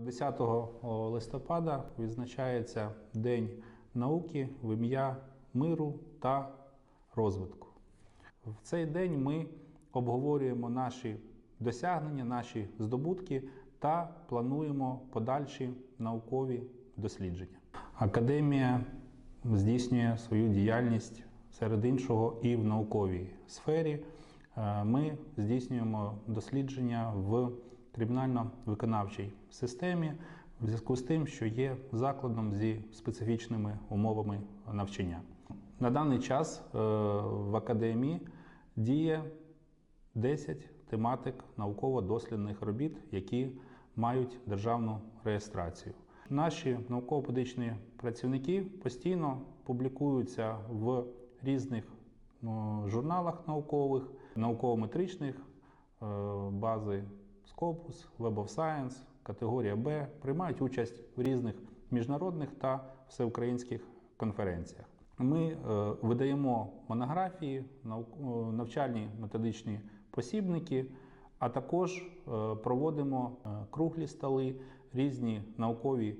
10 листопада відзначається День науки в ім'я миру та розвитку. В цей день ми обговорюємо наші досягнення, наші здобутки та плануємо подальші наукові дослідження. Академія здійснює свою діяльність серед іншого і в науковій сфері. Е, Ми здійснюємо дослідження в кримінально-виконавчій системі в зв'язку з тим, що є закладом зі специфічними умовами навчання. На даний час е, в академії діє 10 тематик науково-дослідних робіт, які мають державну реєстрацію. Наші науково-педагогічні працівники постійно публікуються в різних журналах наукових, науково-метричних, е, бази Scopus, Web of Science, категорія Б, приймають участь в різних міжнародних та всеукраїнських конференціях. Ми е, видаємо монографії, е, навчальні методичні посібники, а також е, проводимо круглі столи, різні наукові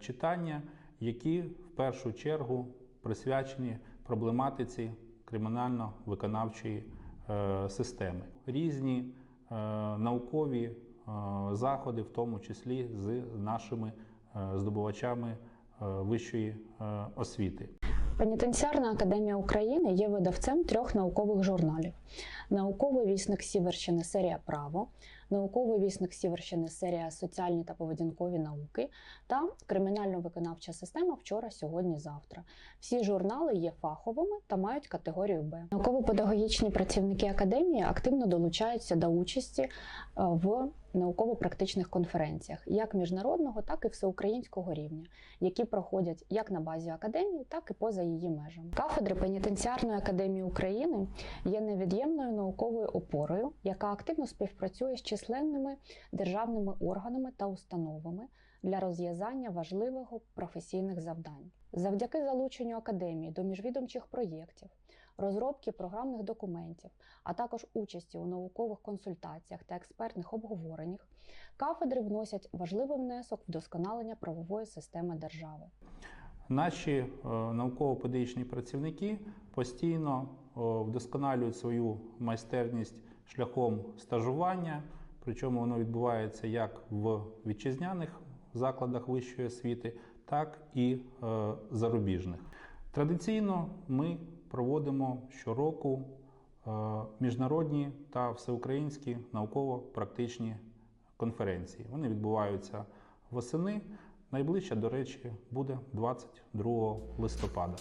читання, які в першу чергу присвячені проблематиці кримінально-виконавчої системи. Різні наукові е, заходи, в тому числі з нашими е, здобувачами е, вищої е, освіти. Пенітенціарна академія України є видавцем трьох наукових журналів: науковий вісник Сіверщини серія Право, науковий вісник Сіверщини серія Соціальні та поведінкові науки та кримінально-виконавча система вчора, сьогодні, завтра. Всі журнали є фаховими та мають категорію Б. Науково-педагогічні працівники академії активно долучаються до участі е, в науково-практичних конференціях, як міжнародного, так і всеукраїнського рівня, які проходять як на базі академії, так і поза її межами. Кафедри пенітенціарної академії України є невід'ємною науковою опорою, яка активно співпрацює з численними державними органами та установами для розв'язання важливих професійних завдань. Завдяки залученню академії до міжвідомчих проєктів, розробки програмних документів, а також участі у наукових консультаціях та експертних обговореннях, кафедри вносять важливий внесок в вдосконалення правової системи держави. Наші е, науково-педагогічні працівники постійно е, вдосконалюють свою майстерність шляхом стажування, причому воно відбувається як в вітчизняних закладах вищої освіти, так і е, зарубіжних. Традиційно ми проводимо щороку е, міжнародні та всеукраїнські науково-практичні конференції. Вони відбуваються восени. Найближча, до речі, буде 22 листопада.